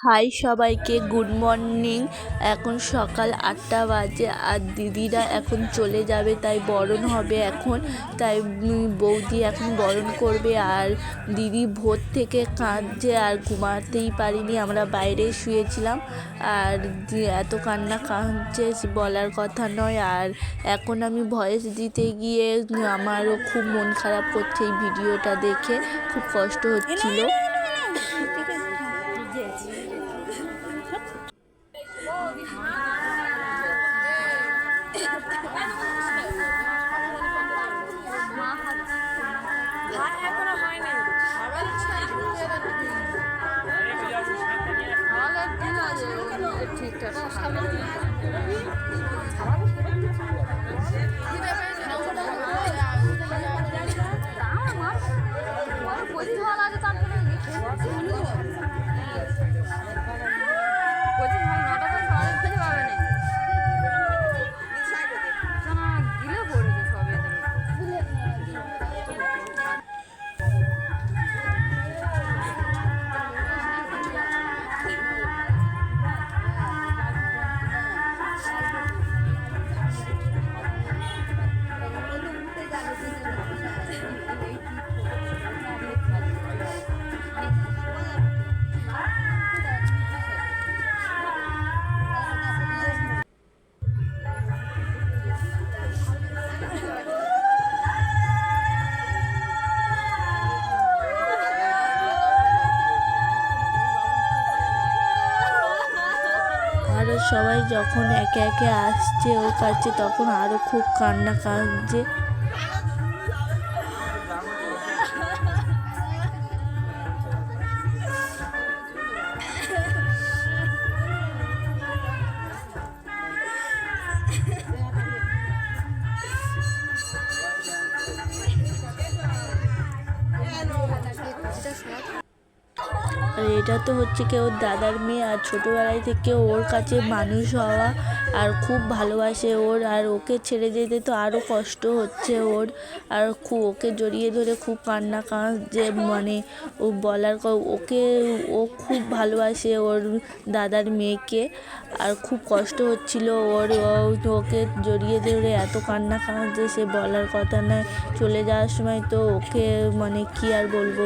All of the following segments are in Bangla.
হাই সবাইকে, গুড মর্নিং। এখন সকাল আটটা বাজে আর দিদিরা এখন চলে যাবে, তাই বরণ হবে এখন। তাই বৌদি এখন বরণ করবে আর দিদি ভোর থেকে কাঁদছে আর ঘুমাতেই পারিনি। আমরা বাইরে শুয়েছিলাম আর এত কান্না কাঁদছে বলার কথা নয়। আর এখন আমি ভয়েস দিতে গিয়ে আমারও খুব মন খারাপ করছে এই ভিডিওটা দেখে। খুব কষ্ট হচ্ছিল। ঠিকঠাক আরও সবাই যখন একে একে আসছে ও কাছে তখন আরও খুব কান্না কাঁদছে এটা তো হচ্ছে কি ওর দাদার মেয়ে আর ছোটোবেলায় থেকে ওর কাছে মানুষ হওয়া আর খুব ভালোবাসে ওর। আর ওকে ছেড়ে যেতে তো আরও কষ্ট হচ্ছে ওর। আর খুব ওকে জড়িয়ে ধরে খুব কান্না কাঁদছে মানে ও বলার ওকে, ও খুব ভালোবাসে ওর দাদার মেয়েকে। আর খুব কষ্ট হচ্ছিল ওর ওকে জড়িয়ে ধরে এত কান্না কাঁদছে সে বলার কথা নয়। চলে যাওয়ার সময় তো ওকে মানে কি আর বলব?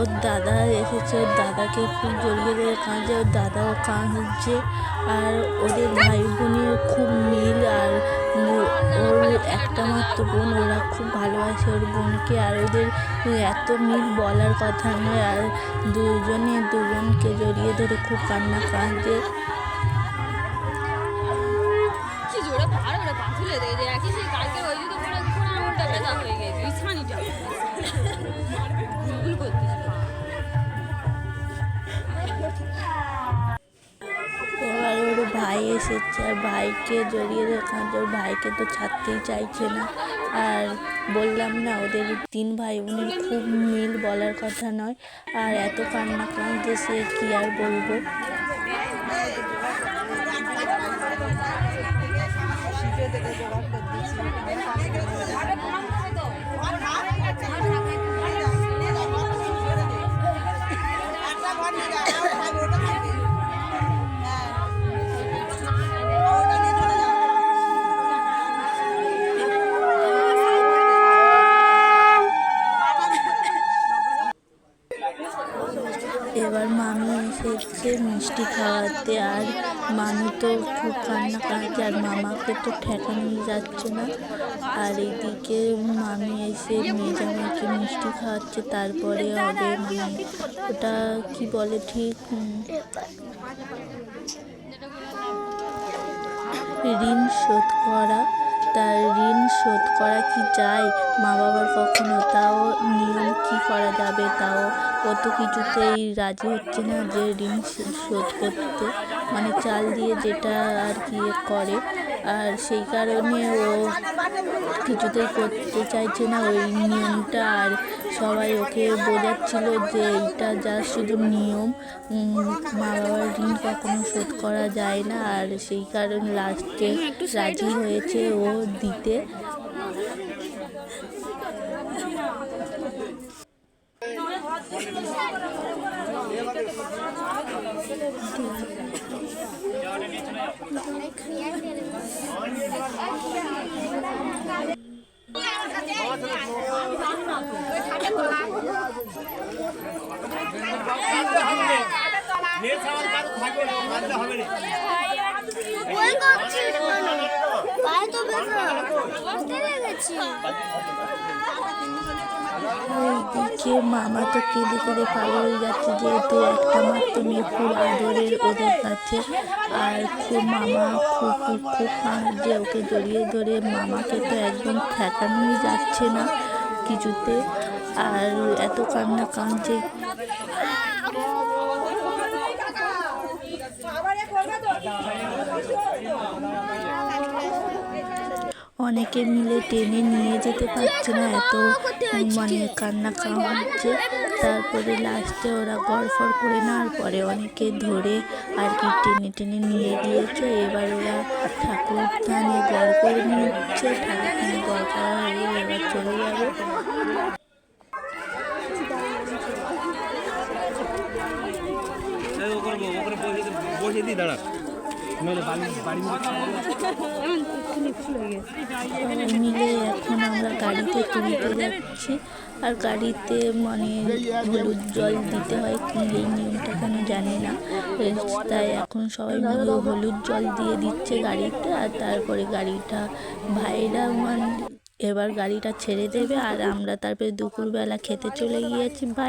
ওর দাদা এসেছে, ওর দাদাকে খুব জড়িয়ে ধরে কাঁদছে ওর দাদাও কাঁদছে। আর ওদের ভাই বোনের খুব মিল, আর ওর একটা মাত্র বোন, ওরা খুব ভালোবাসে ওর বোনকে। আর ওদের এত মিল বলার কথা নয়, আর দুজনে দুজনকে জড়িয়ে ধরে খুব কান্না কাঁদছে ভাই এসেছে আর ভাইকে জড়িয়ে কাঁদছে ওর ভাইকে তো ছাড়তেই চাইছে না। আর বললাম না, ওদের তিন ভাই বোনের খুব মিল বলার কথা নয়। আর এত কান্না কাঁদছে সে, কি আর বলব? মামি তো খুব কান্না কাঁদছে আর মামাকে তো ঠেকানো যাচ্ছে না। আর এইদিকে মামি এসে মেজামাকে মিষ্টি খাওয়াচ্ছে, তারপরে হবে মানে ওটা কি বলে ঠিক? ঋণ শোধ করা। তার ঋণ শোধ করা কি যায়? মা বাবার কখনো তাও নিয়ম কি করা যাবে? তাও কত কিছুতেই রাজি হচ্ছে না যে ঋণ শোধ করতে। মানে চাল দিয়ে যেটা আর কি করে। আর সেই কারণে ও কিছুতেই করতে চাইছে না। ওই নিয়মটা আর সবাই ওকে বোঝাচ্ছিল যে এইটা যা শুধু নিয়ম। মা বাবার ঋণ কখনো শোধ করা যায় না আর সেই কারণে লাস্টে রাজি হয়েছে ও দিতে ওই করছি পায়ে তো ব্যথা করতে লেগেছি ওইদিকে মামা তো কেঁদে কেঁদে পাগল হয়ে যাচ্ছে, যেহেতু একটা মাত্র মেয়ে খুব আদরের ওদের কাছে। আর খুব মামা খুব খুব খুব কাঁদছে ওকে জড়িয়ে ধরে মামাকে তো একদম ঠেকানোই যাচ্ছে না। কিছুতে আর এত কান্না কাঁদছে। অনেকে মিলে টেনে নিয়ে যেতে পারছে না, এত মানে কান্না কাঁদছে। তারপরে লাস্টে ওরা গড়ফড় করে নেওয়ার পরে অনেকে ধরে আর কি টেনে টেনে নিয়ে গিয়েছে। এবার ওরা ঠাকুর থানে গড় করে নিচ্ছে, ঠাকুর গড় করা হয়ে চলে যাবে। বসে দিই দাঁড়া মিলে এখন আমরা গাড়িতে তুলতে যাচ্ছি। আর গাড়িতে মানে হলুদ জল দিতে হয় কি এই নিয়মটা কেন জানি না। তাই এখন সবাই মিলে হলুদ জল দিয়ে দিচ্ছে গাড়িটা আর তারপরে গাড়িটা ভাইরা মানে এবার গাড়িটা ছেড়ে দেবে আর আমরা তারপরে দুপুরবেলা খেতে চলে গিয়েছি। ভাই